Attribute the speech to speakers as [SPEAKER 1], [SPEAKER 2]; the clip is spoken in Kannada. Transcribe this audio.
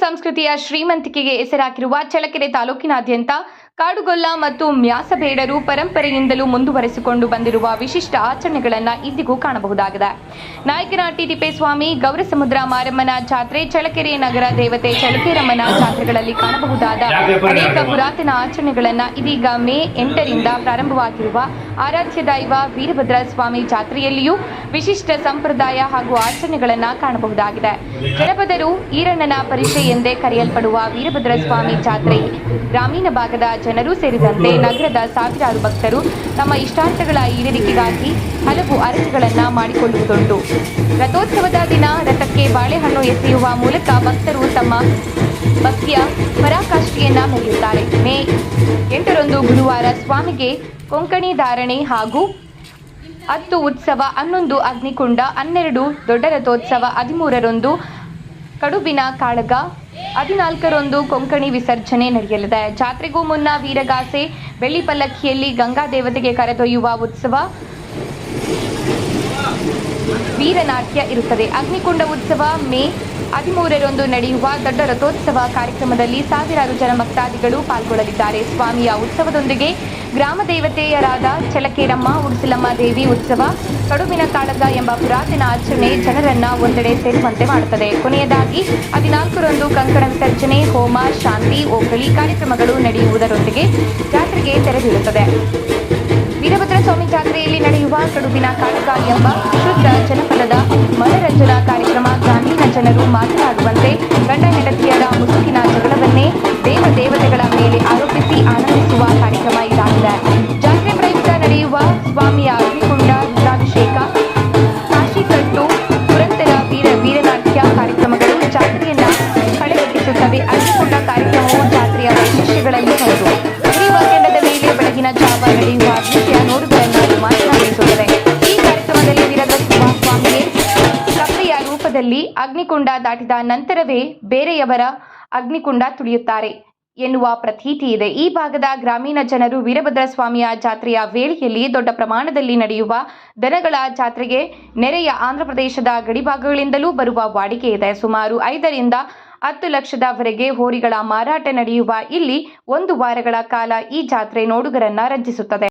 [SPEAKER 1] ಸಂಸ್ಕೃತಿಯ ಶ್ರೀಮಂತಿಕೆಗೆ ಹೆಸರಾಗಿರುವ ಚಳಕೆರೆ ತಾಲೂಕಿನಾದ್ಯಂತ ಕಾಡುಗೊಲ್ಲ ಮತ್ತು ಮ್ಯಾಸಬೇಡರು ಪರಂಪರೆಯಿಂದಲೂ ಮುಂದುವರೆಸಿಕೊಂಡು ಬಂದಿರುವ ವಿಶಿಷ್ಟ ಆಚರಣೆಗಳನ್ನು ಇಂದಿಗೂ ಕಾಣಬಹುದಾಗಿದೆ. ನಾಯಕನಹಟ್ಟಿ ತಿಪ್ಪೇಸ್ವಾಮಿ ಗೌರಸಮುದ್ರ ಮಾರಮ್ಮನ ಜಾತ್ರೆ ಚಳಕೆರೆ ನಗರ ದೇವತೆ ಚಳಕೆರಮ್ಮನ ಜಾತ್ರೆಗಳಲ್ಲಿ ಕಾಣಬಹುದಾದ ಅನೇಕ ಪುರಾತನ ಆಚರಣೆಗಳನ್ನು ಇದೀಗ ಮೇ ಎಂಟರಿಂದ ಪ್ರಾರಂಭವಾಗಿರುವ ಆರಾಧ್ಯ ದೈವ ವೀರಭದ್ರ ಸ್ವಾಮಿ ಜಾತ್ರೆಯಲ್ಲಿಯೂ ವಿಶಿಷ್ಟ ಸಂಪ್ರದಾಯ ಹಾಗೂ ಆಚರಣೆಗಳನ್ನು ಕಾಣಬಹುದಾಗಿದೆ. ಜನಪದರು ಈರಣ್ಣನ ಪರಿಚಯ ಎಂದೇ ಕರೆಯಲ್ಪಡುವ ವೀರಭದ್ರ ಸ್ವಾಮಿ ಜಾತ್ರೆ. ಗ್ರಾಮೀಣ ಭಾಗದ ಜನರು ಸೇರಿದಂತೆ ನಗರದ ಸಾವಿರಾರು ಭಕ್ತರು ತಮ್ಮ ಇಷ್ಟಾರ್ಥಗಳ ಈಡೇರಿಕೆಗಾಗಿ ಹಲವು ಅರಸುಗಳನ್ನು ಮಾಡಿಕೊಳ್ಳುವುದುಂಟು. ರಥೋತ್ಸವದ ದಿನ ರಥಕ್ಕೆ ಬಾಳೆಹಣ್ಣು ಎಸೆಯುವ ಮೂಲಕ ಭಕ್ತರು ತಮ್ಮ ಭಕ್ತಿಯ ಪರಾಕಾಷ್ಠೆಯನ್ನ ಮೆರೆಯುತ್ತಾರೆ. ಮೇ ಎಂಟರಂದು ಗುರುವಾರ ಸ್ವಾಮಿಗೆ ಕೊಂಕಣಿ ಧಾರಣೆ ಹಾಗೂ ಹತ್ತು ಉತ್ಸವ, ಹನ್ನೊಂದು ಅಗ್ನಿಕುಂಡ, ಹನ್ನೆರಡು ದೊಡ್ಡ ರಥೋತ್ಸವ, ಹದಿಮೂರರಂದು ಕಡುಬಿನ ಕಾಳಗ, ಹದಿನಾಲ್ಕರಂದು ಕೊಂಕಣಿ ವಿಸರ್ಜನೆ ನಡೆಯಲಿದೆ. ಜಾತ್ರೆಗೂ ಮುನ್ನ ವೀರಗಾಸೆ, ಬೆಳ್ಳಿ ಪಲ್ಲಕ್ಕಿಯಲ್ಲಿ ಗಂಗಾ ದೇವತೆಗೆ ಕರೆದೊಯ್ಯುವ ಉತ್ಸವ ವೀರನಾಟ್ಯ ಇರುತ್ತದೆ. ಅಗ್ನಿಕುಂಡ ಉತ್ಸವ ಮೇ ಹದಿಮೂರರಂದು ನಡೆಯುವ ದೊಡ್ಡ ರಥೋತ್ಸವ ಕಾರ್ಯಕ್ರಮದಲ್ಲಿ ಸಾವಿರಾರು ಜನ ಭಕ್ತಾದಿಗಳು ಪಾಲ್ಗೊಳ್ಳಲಿದ್ದಾರೆ. ಸ್ವಾಮಿಯ ಉತ್ಸವದೊಂದಿಗೆ ಗ್ರಾಮ ದೇವತೆಯರಾದ ಚಲಕೇರಮ್ಮ, ಉಡ್ಸಿಲಮ್ಮ ದೇವಿ ಉತ್ಸವ, ಕಡುಬಿನ ಕಾಳಗ ಎಂಬ ಪುರಾತನ ಆಚರಣೆ ಜನರನ್ನ ಒಂದೆಡೆ ಸೇರುವಂತೆ ಮಾಡುತ್ತದೆ. ಕೊನೆಯದಾಗಿ, ಹದಿನಾಲ್ಕರಂದು ಕಂಕಣ ವಿಸರ್ಜನೆ ಹೋಮ, ಶಾಂತಿ ಓಕಳಿ ಕಾರ್ಯಕ್ರಮಗಳು ನಡೆಯುವುದರೊಂದಿಗೆ ಜಾತ್ರೆಗೆ ತೆರೆದಿರುತ್ತದೆ. ವೀರಭದ್ರ ಸ್ವಾಮಿ ಜಾತ್ರೆಯಲ್ಲಿ ನಡೆಯುವ ಕಡುಬಿನ ಕಾಳಗ ಎಂಬ ಶುದ್ಧ ಜನಪದದ ಮನರಂಜನಾ ಕಾರ್ಯಕ್ರಮ ಗ್ರಾಮೀಣ ಜನರು ಮಾತನಾಡುವಂತೆ ಗಂಡ ಹೆಂಡತಿಯರ ಮುಸುಕಿನ ಜಗಳವನ್ನೇ ದೇವ ದೇವತೆಗಳ ಮೇಲೆ ಆರೋಪಿಸಿ ಆನಂದಿಸುವ ಕಾರ್ಯಕ್ರಮ ಇದಾಗಿದೆ. ಜಾತ್ರೆ ಪ್ರಯುಕ್ತ ನಡೆಯುವ ಸ್ವಾಮಿಯ ಅಗ್ನಿಕುಂಡ ರುದ್ರಾಭಿಷೇಕ ಕಾಶಿಕಟ್ಟು, ಪುರಂದರ ವೀರ ವೀರನಾಟ್ಯ ಕಾರ್ಯಕ್ರಮಗಳು ಜಾತ್ರೆಯನ್ನ ಕಳೆಗಟ್ಟಿಸುತ್ತವೆ. ಅಗ್ನಿಕುಂಡ ಕಾರ್ಯಕ್ರಮವು ಜಾತ್ರೆಯ ವೈಶಿಷ್ಟ್ಯಗಳಲ್ಲಿ ಒಂದು ಶ್ರೀವಾಕ್ಯಂಡದ ಮೇಲೆ ಬೆಳಗಿನ ಜಾವ ನಡೆಯುವ ರೂಪದಲ್ಲಿ ಅಗ್ನಿಕುಂಡ ದಾಟಿದ ನಂತರವೇ ಬೇರೆಯವರ ಅಗ್ನಿಕುಂಡ ತುಳಿಯುತ್ತಾರೆ. ಎನ್ನುವ ಪ್ರತೀತಿ ಇದೆ. ಈ ಭಾಗದ ಗ್ರಾಮೀಣ ಜನರು ವೀರಭದ್ರ ಸ್ವಾಮಿಯ ಜಾತ್ರೆಯ ವೇಳೆಯಲ್ಲಿ ದೊಡ್ಡ ಪ್ರಮಾಣದಲ್ಲಿ ನಡೆಯುವ ದನಗಳ ಜಾತ್ರೆಗೆ ನೆರೆಯ ಆಂಧ್ರಪ್ರದೇಶದ ಗಡಿಭಾಗಗಳಿಂದಲೂ ಬರುವ ವಾಡಿಕೆ ಇದೆ. ಸುಮಾರು ಐದರಿಂದ ಹತ್ತು ಲಕ್ಷದವರೆಗೆ ಹೋರಿಗಳ ಮಾರಾಟ ನಡೆಯುವ ಇಲ್ಲಿ ಒಂದು ವಾರಗಳ ಕಾಲ ಈ ಜಾತ್ರೆ ನೋಡುಗರನ್ನ ರಂಜಿಸುತ್ತದೆ.